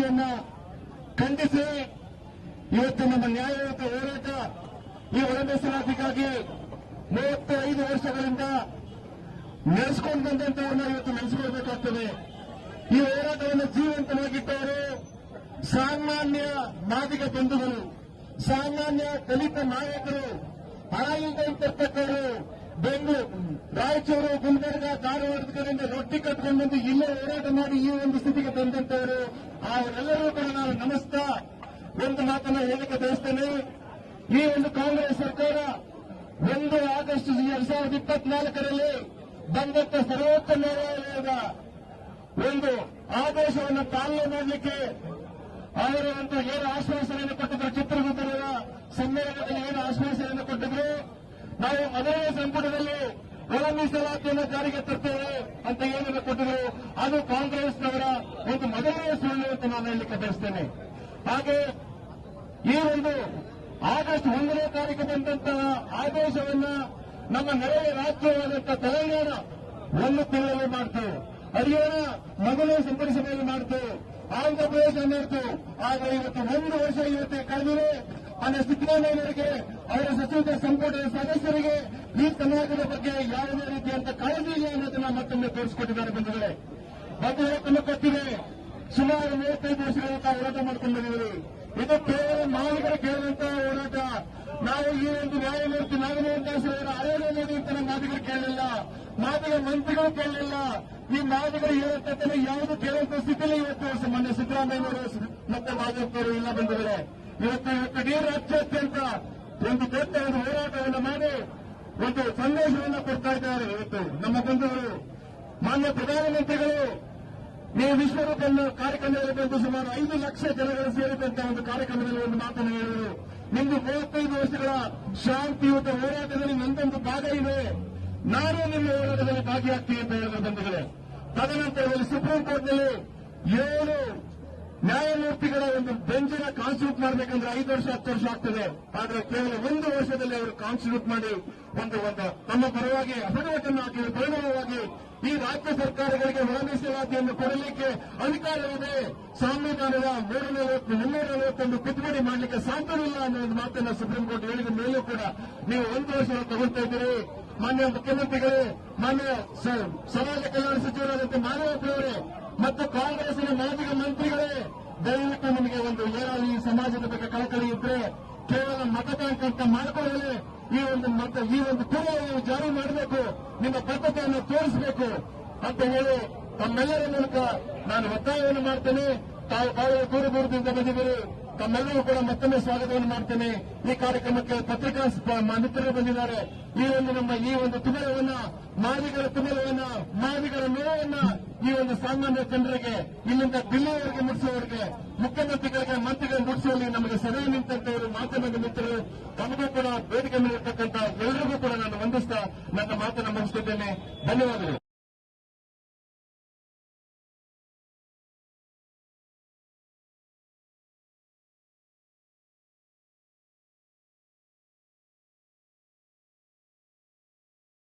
ಮೀಸಲಾತಿಯನ್ನ ಖಂಡಿಸಿ ಇವತ್ತು ನಮ್ಮ ನ್ಯಾಯಯುತ ಹೋರಾಟ ಈ ಒಳ ಮೀಸಲಾತಿಗಾಗಿ ಮೂವತ್ತೈದು ವರ್ಷಗಳಿಂದ ನಡೆಸಿಕೊಂಡು ಬಂದಂತವ್ರನ್ನ ಇವತ್ತು ನಡೆಸಿಕೊಳ್ಬೇಕಾಗ್ತದೆ ಈ ಹೋರಾಟವನ್ನು ಜೀವಂತವಾಗಿಟ್ಟವರು ಸಾಮಾನ್ಯ ನಾವಿಕ ಬಂಧುಗಳು, ಸಾಮಾನ್ಯ ದಲಿತ ನಾಯಕರು ಆಯುಧ ಇರ್ತಕ್ಕವರು ಬೆಂಗಳೂರು, ರಾಯಚೂರು, ಗುಲ್ಬರ್ಗ, ಧಾರವಾಡದ ಕಡೆಯಿಂದ ರೊಟ್ಟಿ ಕಟ್ಕೊಂಡು ಬಂದು ಇಲ್ಲೇ ಹೋರಾಟ ಮಾಡಿ ಈ ಒಂದು ಸ್ಥಿತಿಗೆ ತಂದಂತವರು ಅವರೆಲ್ಲರೂ ಕೂಡ ನಾನು ನಮಸ್ತಾ ಒಂದು ಮಾತನ್ನ ಹೇಳಿಕೆ ಬಯಸ್ತೇನೆ. ಈ ಒಂದು ಕಾಂಗ್ರೆಸ್ ಸರ್ಕಾರ ಒಂದು ಆಗಸ್ಟ್ ಎರಡ್ ಸಾವಿರದ ಇಪ್ಪತ್ನಾಲ್ಕರಲ್ಲಿ ಬಂದಂತ ಸರ್ವೋಚ್ಚ ನ್ಯಾಯಾಲಯದ ಒಂದು ಆದೇಶವನ್ನು ಪಾಲನೆ ಮಾಡಲಿಕ್ಕೆ ಅವರ ಒಂದು ಏನು ಆಶ್ವಾಸನೆಯನ್ನು ಕೊಟ್ಟಿದ್ರು? ಚಿತ್ರದುರ್ಗದ ಸಮ್ಮೇಳನದಲ್ಲಿ ಏನು ಆಶ್ವಾಸನೆಯನ್ನು ಕೊಟ್ಟಿದ್ರು? ನಾವು ಮೊದಲನೇ ಸಂಪುಟದಲ್ಲಿ ಒಳ ಮೀಸಲಾತಿಯನ್ನು ಜಾರಿಗೆ ತರ್ತೇವೆ ಅಂತ ಏನನ್ನು ಕೊಟ್ಟಿದ್ರು ಅದು ಕಾಂಗ್ರೆಸ್ನವರ ಒಂದು ಮೊದಲನೇ ಸುಳ್ಳು ಅಂತ ನಾನು ಹೇಳಲಿಕ್ಕೆ ಬಯಸ್ತೇನೆ. ಹಾಗೆ ಈ ಒಂದು ಆಗಸ್ಟ್ ಒಂದನೇ ತಾರೀಕು ಬಂದಂತಹ ಆದೇಶವನ್ನ ನಮ್ಮ ನೆರೆಯ ರಾಜ್ಯವಾದಂತಹ ತೆಲಂಗಾಣ ಒಂದು ತಿಂಗಳಲ್ಲಿ ಮಾಡ್ತು. ಹರಿಯಾಣ ಮೊದಲನೇ ಸಂಪಡಿಸಬೇಕು ಮಾಡ್ತು. ಆಂಧ್ರ ಪ್ರದೇಶ ಆದರೆ ಇವತ್ತು ಒಂದು ವರ್ಷ ಇವತ್ತು ಕಳೆದಿದೆ. ಮಾನ್ಯ ಸಿದ್ದರಾಮಯ್ಯನವರಿಗೆ ಅವರ ಸಚಿವ ಸಂಪುಟದ ಸದಸ್ಯರಿಗೆ ಈ ಕರ್ನಾಟಕದ ಬಗ್ಗೆ ಯಾವುದೇ ರೀತಿಯಂತ ಕಾಳಜಿ ಇಲ್ಲ ಅನ್ನೋದನ್ನ ಮತ್ತೊಮ್ಮೆ ತೋರಿಸಿಕೊಟ್ಟಿದ್ದಾರೆ ಬಂಧುಗಳೇ. ಬಂಧುಗಳೇ ತಮ್ಮ ಗೊತ್ತಿದೆ ಸುಮಾರು ಮೂವತ್ತೈದು ವರ್ಷಗಳ ಕಾಲ ಹೋರಾಟ ಮಾಡ್ಕೊಂಡು ಬಂದಿದ್ದೀವಿ ಇದು ಕೇವಲ ಮಾಲಿಕರ ಕೇಳುವಂತಹ ಹೋರಾಟ. ನಾವು ಈ ಒಂದು ನ್ಯಾಯಮೂರ್ತಿ ನಾಗಮೂರ್ತಿ ಅರೇನೇ ಅಂತ ನಮ್ಮ ಮಾದಿಗರು ಕೇಳಲಿಲ್ಲ. ಮಾದಿಗ ಮಂತ್ರಿಗಳು ಕೇಳಲಿಲ್ಲ. ಈ ಮಾದಿಗರು ಹೇಳುತ್ತೆ ಯಾವುದು ಕೇಳುವಂತ ಸ್ಥಿತಿಯಲ್ಲಿ ಇವತ್ತು ಮೊನ್ನೆ ಸಿದ್ದರಾಮಯ್ಯವರು ಮತ್ತೆ ಮಾಧವಪ್ಪರು ಇಲ್ಲ ಬಂದಿದ್ದಾರೆ ಇವತ್ತು ಇಡೀ ರಾಜ್ಯಾದ್ಯಂತ ಒಂದು ದೊಡ್ಡ ಒಂದು ಹೋರಾಟವನ್ನು ಮಾಡಿ ಒಂದು ಸಂದೇಶವನ್ನು ಕೊಡ್ತಾ ಇದ್ದಾರೆ ಇವತ್ತು ನಮ್ಮ ಬಂಧುಗಳು, ಮಾನ್ಯ ಪ್ರಧಾನಮಂತ್ರಿಗಳು. ನೀವು ವಿಶ್ವರೂಪವನ್ನು ಕಾರ್ಯಕ್ರಮದಲ್ಲಿ ಬಂದು ಸುಮಾರು ಐದು ಲಕ್ಷ ಜನಗಳು ಸೇರಿದಂತಹ ಒಂದು ಕಾರ್ಯಕ್ರಮದಲ್ಲಿ ಒಂದು ಮಾತನ್ನು ಹೇಳಿದರು. ನಿಮ್ದು ಮೂವತ್ತೈದು ವರ್ಷಗಳ ಶಾಂತಿಯುತ ಹೋರಾಟದಲ್ಲಿ ನಂದೊಂದು ಭಾಗ ಇದೆ ನಾನು ನಿಮ್ಮ ಹೋರಾಟದಲ್ಲಿ ಭಾಗಿಯಾಗ್ತೀನಿ ಅಂತ ಹೇಳಿದ ಬಂಧುಗಳೇ. ತದನಂತರದಲ್ಲಿ ಸುಪ್ರೀಂ ಕೋರ್ಟ್ನಲ್ಲಿ ಏಳು ನ್ಯಾಯಮೂರ್ತಿಗಳ ಒಂದು ಬೆಂಚಿನ ಕಾನ್ಸ್ಟಿಟ್ಯೂಟ್ ಮಾಡಬೇಕಂದ್ರೆ ಐದು ವರ್ಷ, ಹತ್ತು ವರ್ಷ ಆಗ್ತದೆ. ಆದ್ರೆ ಕೇವಲ ಒಂದು ವರ್ಷದಲ್ಲಿ ಅವರು ಕಾನ್ಸ್ಟಿಟ್ಯೂಟ್ ಮಾಡಿ ಒಂದು ಒಂದು, ತಮ್ಮ ಪರವಾಗಿ ಅಫಿಡವಿಟನ್ನು ಹಾಕಿ, ಪರಿಣಾಮವಾಗಿ ಈ ರಾಜ್ಯ ಸರ್ಕಾರಗಳಿಗೆ ಒಳ ಮೀಸಲಾತಿಯನ್ನು ಕೊಡಲಿಕ್ಕೆ ಅಧಿಕಾರವಿದೆ. ಸಂವಿಧಾನದ ಮೂರ ನಲವತ್ತು ಮುನ್ನೂರ ನಲವತ್ತೊಂದು ತಿದ್ದುಪಡಿ ಮಾಡಲಿಕ್ಕೆ ಸಾಧ್ಯವಿಲ್ಲ ಅನ್ನೋ ಒಂದು ಮಾತನ್ನ ಸುಪ್ರೀಂ ಕೋರ್ಟ್ ಹೇಳಿದ ಮೇಲೂ ಕೂಡ ನೀವು ಒಂದು ವರ್ಷ ತಗೊಳ್ತಾ ಇದ್ದೀರಿ. ಮಾನ್ಯ ಮುಖ್ಯಮಂತ್ರಿಗಳೇ, ಮಾನ್ಯ ಸಮಾಜ ಕಲ್ಯಾಣ ಸಚಿವರಾದಂತೆ ಮಾನವಪ್ಪನವರೇ ಮತ್ತು ಕಾಂಗ್ರೆಸ್ನ ಮಾಜಿ ಮಂತ್ರಿಗಳೇ, ದಯವಿಟ್ಟು ನಿಮಗೆ ಒಂದು ಏನಾದ್ರು ಈ ಸಮಾಜದ ಬಗ್ಗೆ ಕಳಕಳಿ ಇದ್ರೆ ಕೇವಲ ಮತದಾನ ಅಂತ ಮಾಡಿಕೊಳ್ಳಲಿ. ಈ ಒಂದು ಮತ, ಈ ಒಂದು ಪೂರ್ವ ಜಾರಿ ಮಾಡಬೇಕು. ನಿಮ್ಮ ಬದ್ಧತೆಯನ್ನು ತೋರಿಸಬೇಕು ಅಂತ ಹೇಳಿ ತಮ್ಮೆಲ್ಲರ ಮೂಲಕ ನಾನು ಒತ್ತಾಯವನ್ನು ಮಾಡ್ತೇನೆ. ತಾವು ಬಹಳ ದೂರ ದೂರದಿಂದ ಬಂದಿದ್ದೀರಿ. ತಮ್ಮೆಲ್ಲರೂ ಕೂಡ ಮತ್ತೊಮ್ಮೆ ಸ್ವಾಗತವನ್ನು ಮಾಡ್ತೇನೆ. ಈ ಕಾರ್ಯಕ್ರಮಕ್ಕೆ ಪತ್ರಿಕಾ ಮಿತ್ರರು ಬಂದಿದ್ದಾರೆ. ಈ ಒಂದು ನಮ್ಮ ಈ ಒಂದು ತುಮಲವನ್ನ, ಮಾದಿಗರ ತುಮಲವನ್ನ, ಮಾದಿಗರ ನೋವನ್ನ ಈ ಒಂದು ಸಾಮಾನ್ಯ ಜನರಿಗೆ, ಇಲ್ಲಿಂದ ದಿಲ್ಲಿಯವರೆಗೆ ಮುಟ್ಟಿಸುವವರಿಗೆ ಮುಖ್ಯಮಂತ್ರಿಗಳಿಗೆ ಮಂತ್ರಿಗಳಿಗೆ ಮುಟ್ಟಿಸುವಲ್ಲಿ ನಮಗೆ ಸದಾ ನಿಂತಂತವರು ಮಾಧ್ಯಮದ ಮಿತ್ರರು, ತಮಗೂ ಕೂಡ ಬೇಡಿಕೆ ಮೇಲೆ ಇರ್ತಕ್ಕಂಥ ಎಲ್ಲರಿಗೂ ಕೂಡ ನಾನು ವಂದಿಸ್ತಾ ನನ್ನ ಮಾತನ್ನು ಮುಗಿಸುತ್ತಿದ್ದೇನೆ ಧನ್ಯವಾದಗಳು.